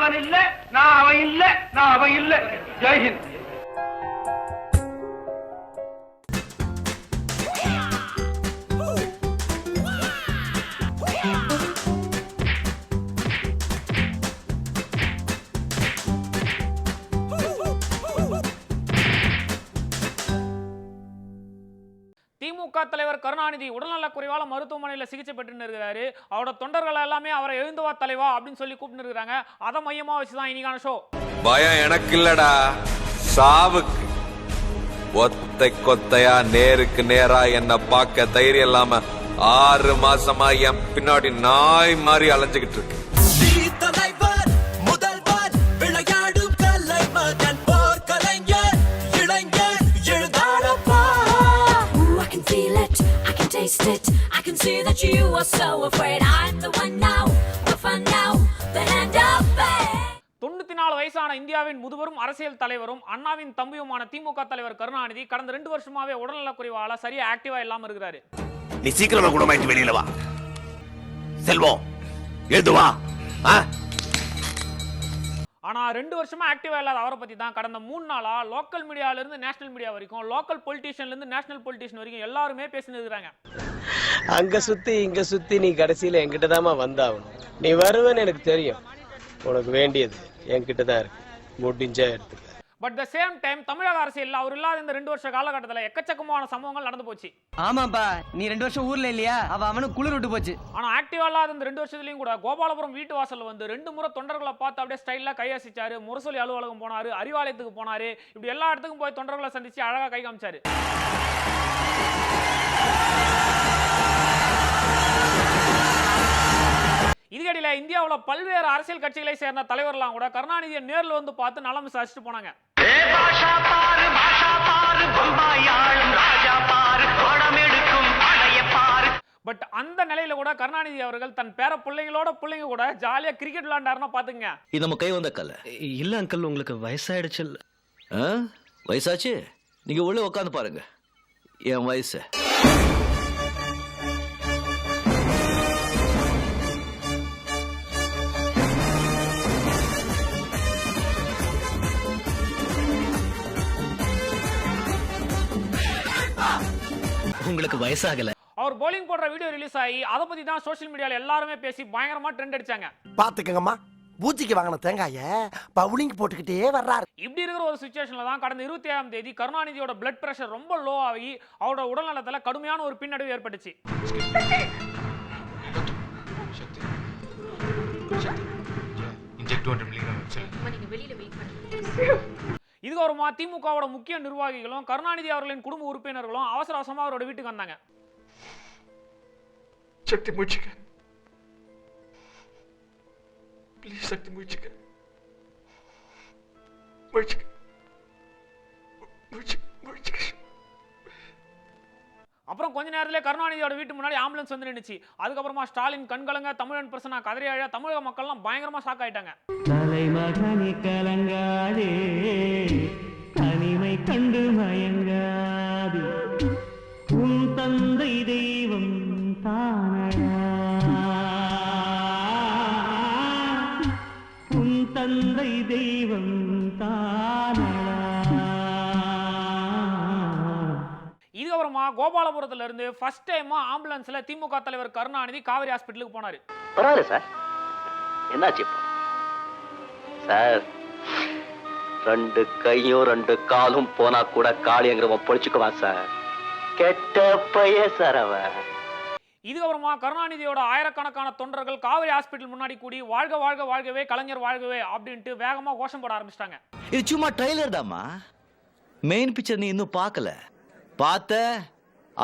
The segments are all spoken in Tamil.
அவன் இல்ல நான் அவன் இல்ல நான் அவன் இல்ல ஜெய்ஹிந்த் திமுக தலைவர் கருணாநிதி உடல்நலக் குறைவால மருத்துவமனையில் சிகிச்சை பெற்று இருக்கிறாரு. அவரோட தொண்டர்கள் எல்லாமே அவரை எழுந்துவா தலைவா அப்படின்னு சொல்லி கூப்பிட்டு இருக்கிறாங்க. அதை மையமா வச்சுதான் இன்னைக்கான ஷோ பயம் எனக்கு இல்லடா. சாவுக்கு. ஒத்தை கொத்தையா நேருக்கு நேரா என்ன பார்க்க தைரியம் இல்லாம ஆறு மாசமா என் பின்னாடி நாய் மாதிரி அலைஞ்சுக்கிட்டு இருக்கு. That you are so afraid. I'm the one now, the fun now, the hand up, babe. தொண்ணூத்தி நாலு வயசான இந்தியாவின் முதுபெரும் அரசியல் தலைவரும் அண்ணாவின் தம்பியுமான திமுக தலைவர் கருணாநிதி கடந்த ரெண்டு வருஷமாவே உடல்நலக் குறைவால சரியா ஆக்டிவா இல்லாம இருக்கிறாரு நீ சீக்கிரமா குணமாயிட்டு வெளியில வா செல்வம் எழுது வா ஆனால் ரெண்டு வருஷமாக ஆக்டிவாக இல்லாத அவரை பற்றி தான் கடந்த மூணு நாளாக லோக்கல் மீடியாவிலேருந்து நேஷனல் மீடியா வரைக்கும் லோக்கல் பொலிட்டீஷியன்லேருந்து நேஷனல் பொலிட்டீஷியன் வரைக்கும் எல்லாருமே பேசிட்டு இருக்கிறாங்க சுற்றி இங்கே சுற்றி நீ கடைசியில் என்கிட்ட தாம்மா வந்தாகணும். நீ வருவேன்னு எனக்கு தெரியும். உனக்கு வேண்டியது என்கிட்ட தான் இருக்கு. முடிஞ்சா எடுத்துக்க. பட் த சேம் டைம் தமிழக அரசியல்ல அவர் இல்லாத இந்த ரெண்டு வருஷ காலகட்டத்துல எக்கச்சக்கமான சம்பவங்கள் நடந்து போச்சு. ஆமாப்பா நீ ரெண்டு வருஷம் ஊர்ல இல்லையா? அவ அவனுக்கு குளிர் விட்டு போச்சு. ஆனா ஆக்டிவா இல்லாத இந்த ரெண்டு வருஷத்துலயும் கூட கோபாலபுரம் வீட்டு வாசல்ல வந்து ரெண்டு முறை தொண்டர்களை பார்த்து அப்படியே ஸ்டைலா கையசிச்சாரு முரசொலி அலுவலகம் போனாரு அறிவாலயத்துக்கு போனாரு. இப்படி எல்லா இடத்துக்கும் போய் தொண்டர்களை சந்திச்சு அழகா கை காமிச்சாரு. இந்தியாவுல பல்வேறு அரசியல் கட்சிகளை சேர்ந்த தலைவர்லாம் கூட கருணாநிதியை நேர்ல வந்து பார்த்து நலம் விசாரிச்சுட்டு போனாங்க. பாஷா பாரு பாஷா பாரு பம்பாய் ஆளும் ராஜா பாரு படம் எடுக்கும் படைய பாரு. பட் அந்த நிலையில கூட கருணாநிதி அவர்கள் தன் பேர பிள்ளைங்களோட பிள்ளைங்க கூட ஜாலியா கிரிக்கெட் விளையாண்டாருன்னா பாத்துங்க இது நம்ம கை வந்த கல்ல இல்ல அங்கிள் உங்களுக்கு வயசாயிடுச்சு. ஆ? வயசாச்சு? நீங்க உள்ள உட்காந்து பாருங்க. என் வயசு. வயசாகல. அவர் bowling போடுற வீடியோ ரிலீஸ் ஆகி அதை பத்தி தான் சோஷியல் மீடியால எல்லாருமே பேசி பயங்கரமா ட்ரெண்ட் அடிச்சாங்க. பாத்துக்கங்கம்மா பூச்சிக்கு வாங்கின தேங்காய பவுலிங் போட்டுக்கிட்டே வர்றாரு. இப்படி இருக்கிற ஒரு சுச்சுவேஷன்ல தான் கடந்த இருபத்தி ஏழாம் தேதி கருணாநிதியோட பிளட் பிரஷர் ரொம்ப லோ ஆகி அவரோட உடல்நலத்துல கடுமையான ஒரு பின்னடைவு ஏற்பட்டுச்சு. இதுக்கு அப்புறமா திமுகவோட முக்கிய நிர்வாகிகளும் கருணாநிதி அவர்களின் குடும்ப உறுப்பினர்களும் அவசர அவசரமா அவரோட வீட்டுக்கு வந்தாங்க. சக்தி முடிச்சுக்க ப்ளீஸ் சக்தி முடிச்சுக்க முடிச்சுக்க அப்புறம் கொஞ்ச நேரத்திலே கருணாநிதியோட வீட்டு முன்னாடி ஆம்புலன்ஸ் வந்து நின்னுச்சு. அதுக்கப்புறமா ஸ்டாலின் கண்கலங்க தமிழன் பிரசனா கதறி அழ தமிழக மக்கள்லாம் பயங்கரமா ஷாக் ஆயிட்டாங்க. கோபாலபுரத்துல இருந்து ஃபர்ஸ்ட் டைமா ஆம்புலன்ஸ்ல திமுக தலைவர் கருணாநிதி காவேரி ஹாஸ்பிட்டலுக்கு போனாரு. பரவாயில்ல சார் என்னாச்சு சார் ரெண்டு கையும் ரெண்டு காலும் போனா கூட காளியங்கிறவன் பொழிச்சுக்குவான் சார் கெட்ட பைய சார் அவன். இதுக்கப்புறமா கருணாநிதியோட ஆயிரக்கணக்கான தொண்டர்கள் காவேரி ஹாஸ்பிட்டல் முன்னாடி கூடி வாழ்க வாழ்க வாழ்கவே கலைஞர் வாழ்கவே அப்படின்ட்டு வேகமா கோஷம் போட ஆரம்பிச்சிட்டாங்க. இது சும்மா ட்ரைலர் தாம்மா. மெயின் பிக்சர் நீ இன்னும் பார்க்கல. பார்த்த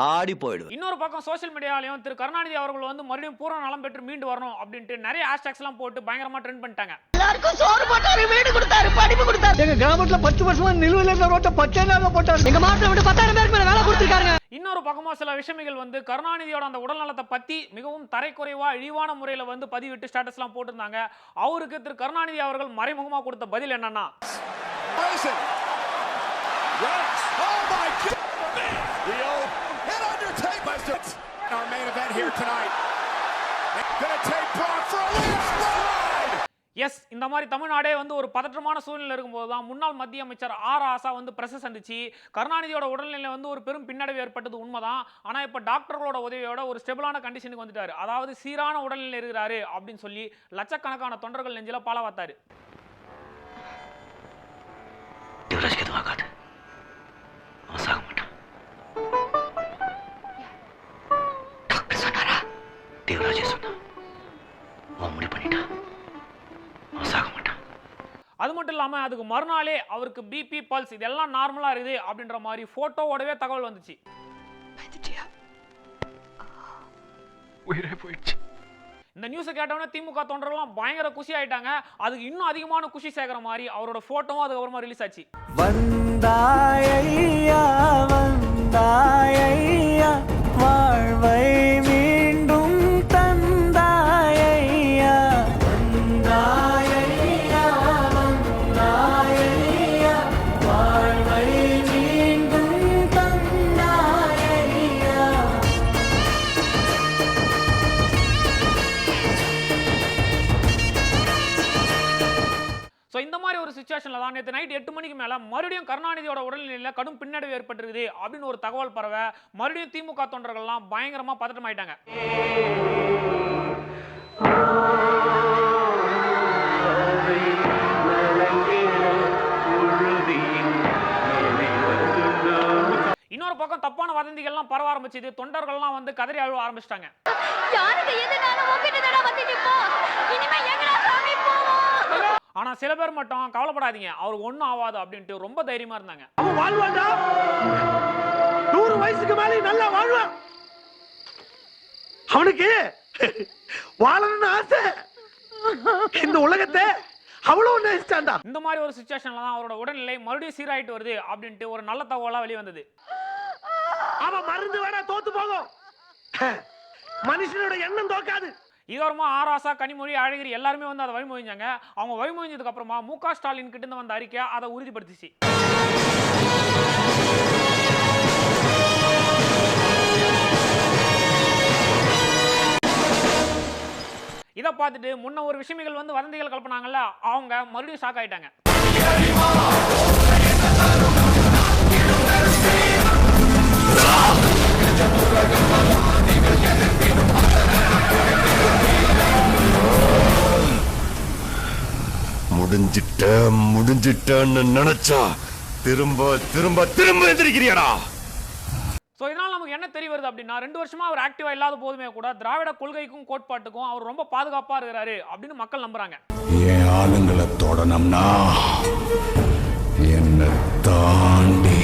ஆடி போயிடும் இன்னொரு பக்கம் சோஷியல் மீடியாலையும் திரு கருணாநிதி அவர்கள் வந்து மறுபடியும் பூர்ண நலம் பெற்று மீண்டு வரணும் அப்படின்ட்டு நிறைய ஹேஷ்டாக்ஸ் எல்லாம் போட்டு பயங்கரமா ட்ரெண்ட் பண்ணிட்டாங்க. எல்லாருக்கும் சோறு போட்டாரு வீடு கொடுத்தாரு படிப்பு கொடுத்தாரு. எங்க கிராமத்துல பத்து வருஷமா நிலுவையில் இருந்த ரோட்டை பச்சை நாங்க போட்டாரு. எங்க மாவட்டத்தை விட்டு பத்தாயிரம் பேருக்கு மேல வேலை கொடுத்துருக்காங்க இன்னொரு பக்கமா சில விஷயங்கள் வந்து கருணாநிதியோட அந்த உடல் நலத்தை பத்தி மிகவும் தரைக்குறைவா இழிவான முறையில வந்து பதிவிட்டு ஸ்டேட்டஸ் எல்லாம் போட்டிருந்தாங்க. அவருக்கு திரு கருணாநிதி அவர்கள் மறைமுகமா கொடுத்த பதில் என்னன்னா எஸ் இந்த மாதிரி தமிழ்நாடே வந்து ஒரு பதற்றமான சூழ்நிலை இருக்கும்போது தான் முன்னாள் மத்திய அமைச்சர் ஆர் ஆசா வந்து பிரஸ் சந்திச்சு கருணாநிதியோட உடல்நிலை வந்து ஒரு பெரும் பின்னடைவு ஏற்பட்டது உண்மைதான். ஆனால் இப்போ டாக்டர்களோட உதவியோட ஒரு ஸ்டெபிளான கண்டிஷனுக்கு வந்துட்டார். அதாவது சீரான உடல்நிலை இருக்கிறாரு அப்படின்னு சொல்லி லட்சக்கணக்கான தொண்டர்கள் நெஞ்சில பாலவாத்தாரு அது மட்டும் இல்லாம அதுக்கு மறுநாளே அவருக்கு பிபி பல்ஸ் இதெல்லாம் நார்மலா இருக்குது அப்படின்ற மாதிரி போட்டோவோடவே தகவல் வந்துச்சு. உயிரே போயிடுச்சு. இந்த நியூஸை கேட்டவொடனே திமுக தொண்டர்கள்லாம் பயங்கர குஷி ஆயிட்டாங்க. அதுக்கு இன்னும் அதிகமான குஷி சேர்க்கிற மாதிரி அவரோட போட்டோவும் அதுக்கப்புறமா ரிலீஸ் ஆச்சு. வந்தாயையா வந்தாயையா வாழ்வை நைட் எட்டு மணிக்கு மேலே மறுபடியும் கருணாநிதியோட உடல்நிலையில் கடும் பின்னடைவு ஏற்பட்டிருக்குது அப்படின்னு ஒரு தகவல் பரவ மறுபடியும் திமுக தொண்டர்கள்லாம் பயங்கரமாக பதட்டமாயிட்டாங்க. இன்னொரு பக்கம் தப்பான வதந்திகள்லாம் பரவ ஆரம்பிச்சது. தொண்டர்கள்லாம் வந்து கதறி அழுவ ஆரம்பிச்சிட்டாங்க. ஆனா சில பேர் மட்டும் கவலைப்படாதீங்க அவருக்கு ஒன்றும் ஆகாது அப்படின்ட்டு ரொம்ப தைரியமா இருந்தாங்க. அவன் வாழ்வான்டா. நூறு வயசுக்கு மேலே நல்லா வாழ்வான். அவனுக்கு வாழணும்னு ஆசை. இந்த உலகத்தை அவ்வளவு நேசிச்சான்டா இந்த மாதிரி ஒரு சுச்சுவேஷன்ல தான் அவரோட உடல்நிலை மறுபடியும் சீராயிட்டு வருது அப்படின்ட்டு ஒரு நல்ல தகவலா வெளியே வந்தது. அவன் மருந்து வேணா தோத்து போகும். மனுஷனோட எண்ணம் தோக்காது. இதோரமா ஆராசா கனிமொழி அழகிரி எல்லாருமே வந்து அதை வழிமொழிஞ்சாங்க. அவங்க வழிமொழிஞ்சதுக்கு அப்புறமா மு க ஸ்டாலின் கிட்ட இருந்து வந்த அறிக்கை அதை உறுதிப்படுத்திச்சு. இதை பார்த்துட்டு முன்ன ஒரு விஷயங்கள் வந்து வதந்திகள் கலப்பினாங்கல்ல அவங்க மறுபடியும் ஷாக் ஆயிட்டாங்க. முடிஞ்சிட்ட முடிஞ்சிட்டன்னு நினைச்சா திரும்ப திரும்ப திரும்ப எந்திரிக்கிறியாடா. ஸோ இதனால் நமக்கு என்ன தெரிய வருது அப்படின்னா ரெண்டு வருஷமா அவர் ஆக்டிவா இல்லாத போதுமே கூட திராவிட கொள்கைக்கும் கோட்பாட்டுக்கும் அவர் ரொம்ப பாதுகாப்பா இருக்கிறாரு அப்படின்னு மக்கள் நம்புறாங்க. என் ஆளுங்களை தொடணும்னா என்ன தாண்டி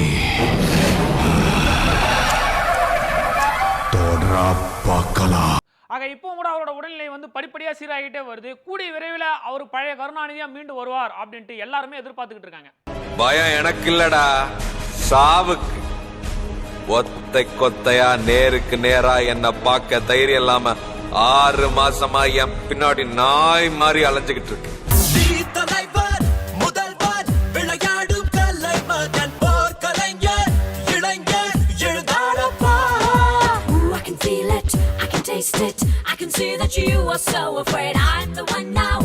தொடரா பார்க்கலாம். ஆக இப்பவும் கூட அவரோட உடல்நிலை வந்து படிப்படியா சீராகிட்டே வருது. கூடிய விரைவில் அவர் பழைய கருணாநிதியா மீண்டு வருவார் அப்படின்ட்டு எல்லாருமே எதிர்பார்த்துக்கிட்டு இருக்காங்க. பயம் எனக்கு இல்லடா. சாவுக்கு. ஒத்தை கொத்தையா நேருக்கு நேரா என்ன பார்க்க தைரியம் இல்லாம ஆறு மாசமா என் பின்னாடி நாய் மாதிரி அலைஞ்சுகிட்டு இருக்கு. You are so afraid. I'm the one now,